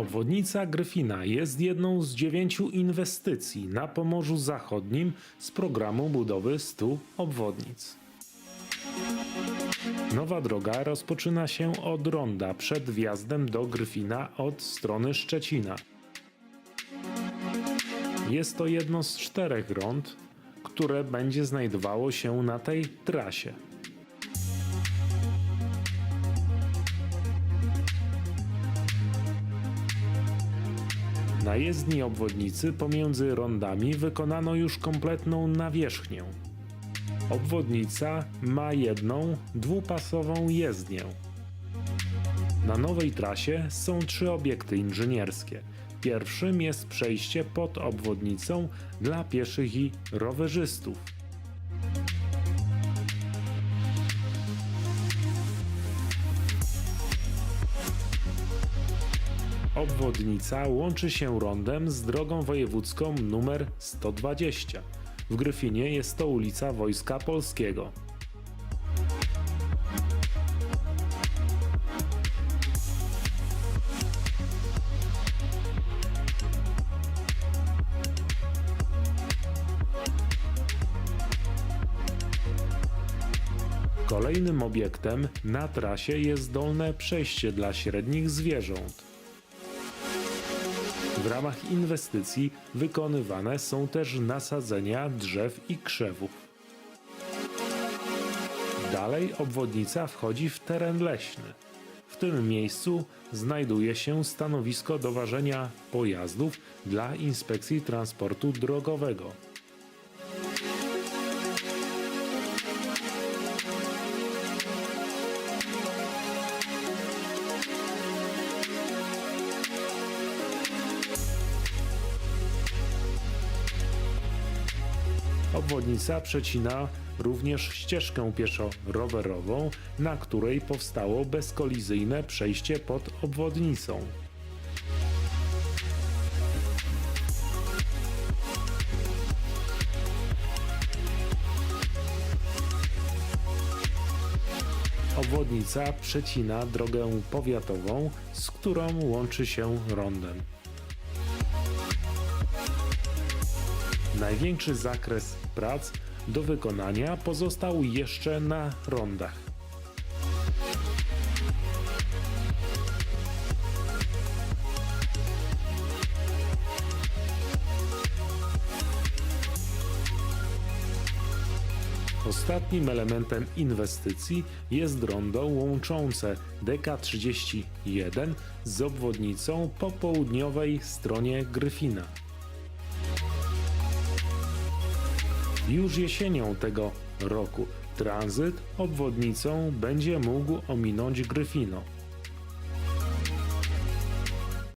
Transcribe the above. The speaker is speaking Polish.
Obwodnica Gryfina jest jedną z dziewięciu inwestycji na Pomorzu Zachodnim z programu budowy 100 obwodnic. Nowa droga rozpoczyna się od ronda przed wjazdem do Gryfina od strony Szczecina. Jest to jedno z czterech rond, które będzie znajdowało się na tej trasie. Na jezdni obwodnicy pomiędzy rondami wykonano już kompletną nawierzchnię. Obwodnica ma jedną dwupasową jezdnię. Na nowej trasie są trzy obiekty inżynierskie. Pierwszym jest przejście pod obwodnicą dla pieszych i rowerzystów. Obwodnica łączy się rondem z drogą wojewódzką nr 120. W Gryfinie jest to ulica Wojska Polskiego. Kolejnym obiektem na trasie jest dolne przejście dla średnich zwierząt. W ramach inwestycji wykonywane są też nasadzenia drzew i krzewów. Dalej obwodnica wchodzi w teren leśny. W tym miejscu znajduje się stanowisko do ważenia pojazdów dla Inspekcji Transportu Drogowego. Obwodnica przecina również ścieżkę pieszo-rowerową, na której powstało bezkolizyjne przejście pod obwodnicą. Obwodnica przecina drogę powiatową, z którą łączy się rondem. Największy zakres prac do wykonania pozostał jeszcze na rondach. Ostatnim elementem inwestycji jest rondo łączące DK31 z obwodnicą po południowej stronie Gryfina. Już jesienią tego roku tranzyt obwodnicą będzie mógł ominąć Gryfino.